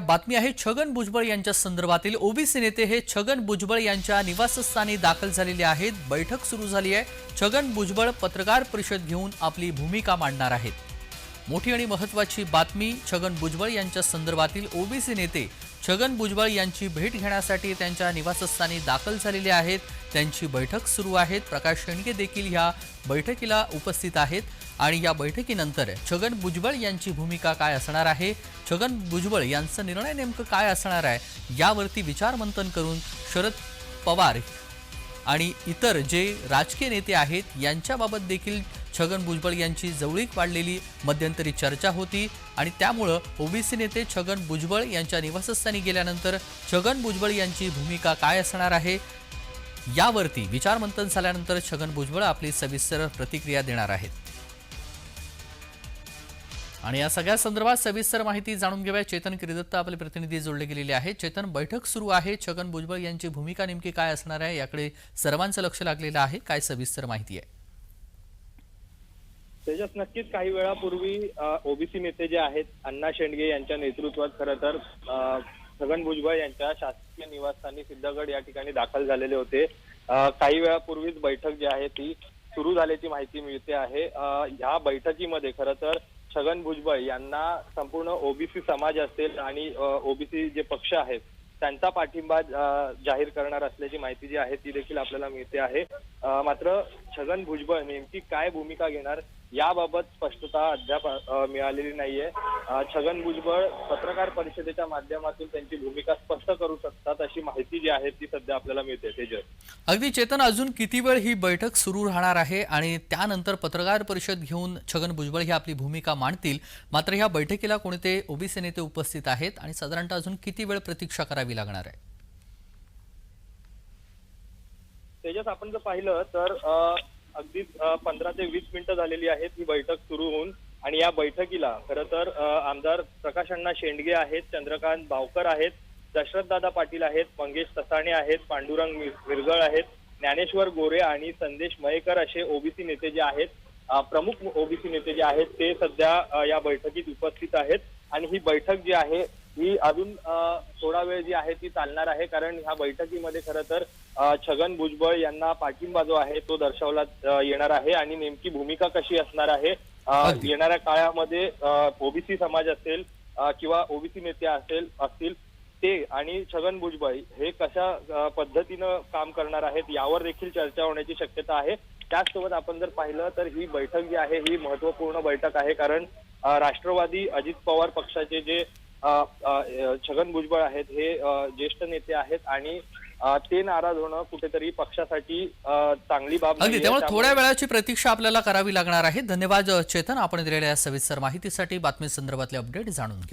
बातमी आहे छगन भुजबळ यांच्या संदर्भातील. ओबीसी नेते हे छगन भुजबळ यांच्या निवासस्थानी दाखल झालेले आहेत. बैठक सुरू झाली आहे. छगन भुजबळ पत्रकार परिषद घेऊन आपली भूमिका मांडणार आहेत. मोठी आणि महत्वाची बातमी छगन भुजबळ यांच्या संदर्भातील ओबीसी नेते छगन भुजबळ यांची भेट घेण्यासाठी त्यांच्या निवासस्थानी दाखल झालेले आहेत. त्यांची बैठक सुरू आहेत. प्रकाश शेंडगे देखील ह्या बैठकीला उपस्थित आहेत. आणि या बैठकीनंतर छगन भुजबळ यांची भूमिका काय असणार आहे? छगन भुजबळ यांचा निर्णय नेमकं काय असणार आहे? यावरती विचारमंथन करून शरद पवार आणि इतर जे राजकीय नेते आहेत यांच्याबाबत देखील छगन भुजबळ यांची जवळीक वाढलेली मध्यंतरी चर्चा होती आणि त्यामुळं ओबीसी नेते छगन भुजबळ यांच्या निवासस्थानी गेल्यानंतर छगन भुजबळ यांची भूमिका काय असणार आहे? यावरती विचारमंथन झाल्यानंतर छगन भुजबळ आपली सविस्तर प्रतिक्रिया देणार आहेत. आणि या सगळ्या संदर्भात सविस्तर माहिती जाणून घेऊया. चेतन किरीदत्त आपले प्रतिनिधी जोडले गेलेले आहेत. चेतन बैठक सुरू आहे. छगन भुजबळ यांची भूमिका नेमकी काय असणार आहे? याकडे सर्वांचं लक्ष लागलेलं आहे. काय सविस्तर माहिती आहे? तेजस नक्कीच काही वेळापूर्वी ओबीसी नेते जे आहेत अण्णा शेंडगे यांच्या नेतृत्वात खरं तर छगन भुजबळ यांच्या शासकीय निवासस्थानी सिद्धगड या ठिकाणी दाखल झालेले होते. काही वेळापूर्वीच बैठक जी आहे ती सुरू झाल्याची माहिती मिळते आहे. ह्या बैठकीमध्ये खरं तर छगन भुजबळ यांना संपूर्ण ओबीसी समाज असेल आणि ओबीसी जे पक्ष आहेत त्यांचा पाठिंबा जाहीर करणार असल्याची माहिती जी आहे ती देखील आपल्याला मिळते आहे. मात्र छगन भुजबळ नेमकी काय भूमिका घेणार याबाबत स्पष्टता अद्याप मिळालेली नाहीये. छगन भुजबळ पत्रकार परिषदेच्या माध्यमातून त्यांची भूमिका स्पष्ट करू शकतात अशी माहिती जी आहे ती सध्या आपल्याला मिळते. तेजस. अगदी चेतन अजून किती वेळ ही बैठक सुरू राहणार आहे? आणि त्यानंतर पत्रकार परिषद घेऊन छगन भुजबळ ही आपली भूमिका मांडतील. मात्र ह्या बैठकीला कोणते ओबीसी नेते उपस्थित आहेत? आणि साधारणतः अजून किती वेळ प्रतीक्षा करावी लागणार आहे? तेजस आपण जर पाहिलं तर अगदी पंधरा ते वीस मिनिटं झालेली आहेत ही बैठक सुरू होऊन. आणि या बैठकीला खरं तर आमदार प्रकाश अण्णा शेंडगे आहेत चंद्रकांत भावकर आहेत दशरथदादा पाटील आहेत मंगेश तसाणे आहेत पांडुरंग मिर- मिरगळ आहेत ज्ञानेश्वर गोरे आणि संदेश मयेकर असे ओबीसी नेते जे आहेत प्रमुख ओबीसी नेते जे आहेत ते सध्या या बैठकीत उपस्थित आहेत. आणि ही बैठक जी आहे ही अजून थोडा वेळ जी आहे ती चालणार आहे. कारण ह्या बैठकीमध्ये खरं तर छगन भुजबळ यांना पाठिंबा जो आहे तो दर्शवला येणार आहे आणि नेमकी भूमिका कशी असणार आहे. येणाऱ्या काळामध्ये ओबीसी समाज असेल किंवा ओबीसी नेते असेल असतील ते आणि छगन भुजबळ हे कशा पद्धतीनं काम करणार आहेत यावर देखील चर्चा होण्याची शक्यता आहे. त्याचसोबत आपण जर पाहिलं तर ही बैठक जी आहे ही महत्त्वपूर्ण बैठक आहे. कारण राष्ट्रवादी अजित पवार पक्षाचे जे छगन भुजबळ आहेत हे ज्येष्ठ नेते आहेत आणि ते नाराज होणं कुठेतरी पक्षासाठी चांगली बाब अगदी. त्यामुळे थोड्या वेळाची प्रतीक्षा आपल्याला करावी लागणार आहे. धन्यवाद चेतन. आपण दिलेल्या सविस्तर माहितीसाठी बातमी संदर्भातले अपडेट जाणून घेऊ.